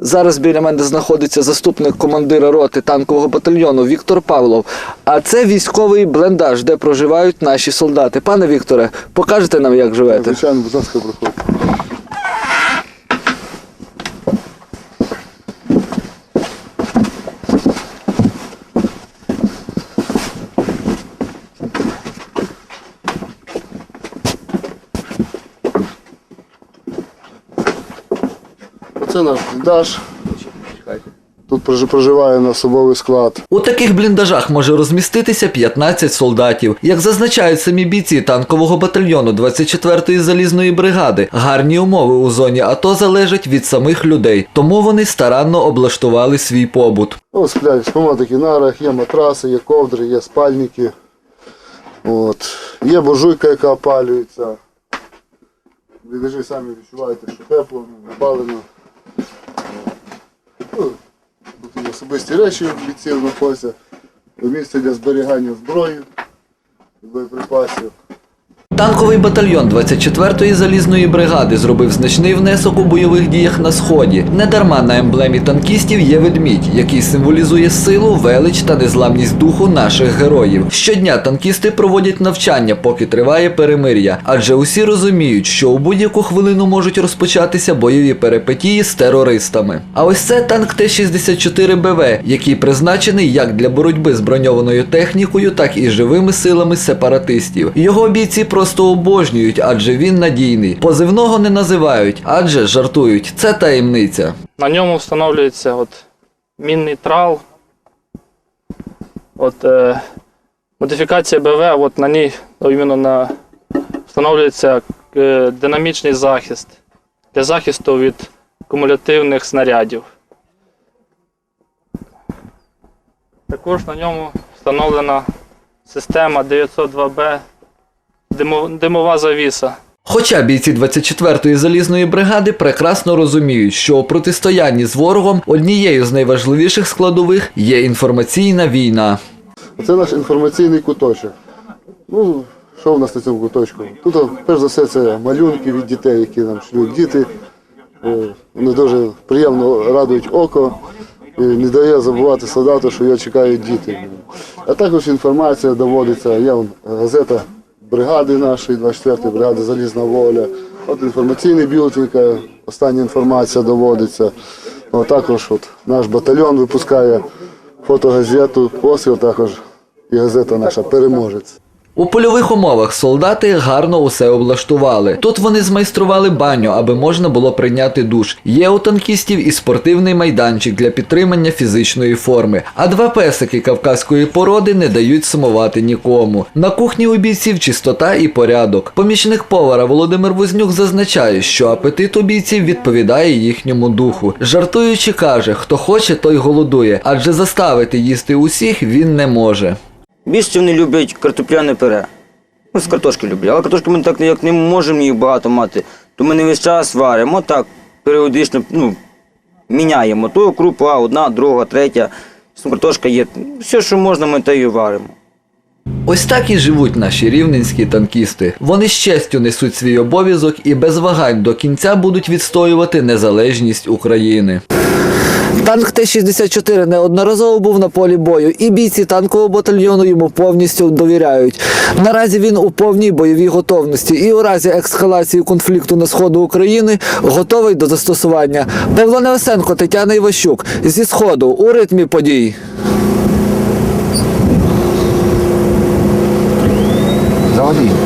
Зараз біля мене знаходиться заступник командира роти танкового батальйону Віктор Павлов. А це військовий блендаж, де проживають наші солдати. Пане Вікторе, покажете нам, як живете? Звичайно, будь ласка, проходьте. Це наш бліндаж. Тут проживає на особовий склад. У таких бліндажах може розміститися 15 солдатів. Як зазначають самі бійці танкового батальйону 24-ї залізної бригади, гарні умови у зоні АТО залежать від самих людей, тому вони старанно облаштували свій побут. Ну, сплять, спимо на таких нарах, є матраси, є ковдри, є спальники. От. Є буржуйка, яка опалюється. Бліндажі самі відчуваєте, що тепло, ну, опалено. Ну, особисті речі бійців знаходяться. Місце для зберігання зброї, боєприпасів. Танковий батальйон 24-ї залізної бригади зробив значний внесок у бойових діях на сході. Недарма на емблемі танкістів є ведмідь, який символізує силу, велич та незламність духу наших героїв. Щодня танкісти проводять навчання, поки триває перемир'я, адже усі розуміють, що у будь-яку хвилину можуть розпочатися бойові перипетії з терористами. А ось це танк Т-64 БВ, який призначений як для боротьби з броньованою технікою, так і живими силами сепаратистів. Його бійці просто обожнюють, адже він надійний. Позивного не називають, адже жартують. Це таємниця. На ньому встановлюється от мінний трал. От, е, модифікація БВ, от на ній іменно на, встановлюється е, динамічний захист для захисту від кумулятивних снарядів. Також на ньому встановлена система 902Б димо- димова завіса. Хоча бійці 24-ї залізної бригади прекрасно розуміють, що у протистоянні з ворогом однією з найважливіших складових є інформаційна війна. Це наш інформаційний куточок. Ну, що в нас на цьому куточку? Тут, перш за все, це малюнки від дітей, які нам шлють діти. Е, Вони дуже приємно радують око і не дає забувати солдату, що його чекають діти. А також інформація доводиться. Є газета бригади нашої, 24-ї бригади Залізна воля. От інформаційний бюлетень, остання інформація доводиться. От також от наш батальйон випускає фотогазету, посил також і газета наша переможець. У польових умовах солдати гарно усе облаштували. Тут вони змайстрували баню, аби можна було прийняти душ. Є у танкістів і спортивний майданчик для підтримання фізичної форми. А два песики кавказької породи не дають сумувати нікому. На кухні у бійців чистота і порядок. Помічник повара Володимир Вознюк зазначає, що апетит у бійців відповідає їхньому духу. Жартуючи, каже, хто хоче, той голодує, адже заставити їсти усіх він не може. Більше вони люблять картопляне пюре. Ну, з картошки люблять. Але картошки ми так як не можемо їх багато мати, то ми не весь час варимо, так періодично ну, міняємо. То крупа, одна, друга, третя. Картошка є. Все, що можна, ми те і варимо. Ось так і живуть наші рівненські танкісти. Вони з честю несуть свій обов'язок і без вагань до кінця будуть відстоювати незалежність України. Танк Т-64 неодноразово був на полі бою, і бійці танкового батальйону йому повністю довіряють. Наразі він у повній бойовій готовності і у разі ескалації конфлікту на сходу України готовий до застосування. Павло Невесенко, Тетяна Іващук зі сходу у ритмі подій. Заводи.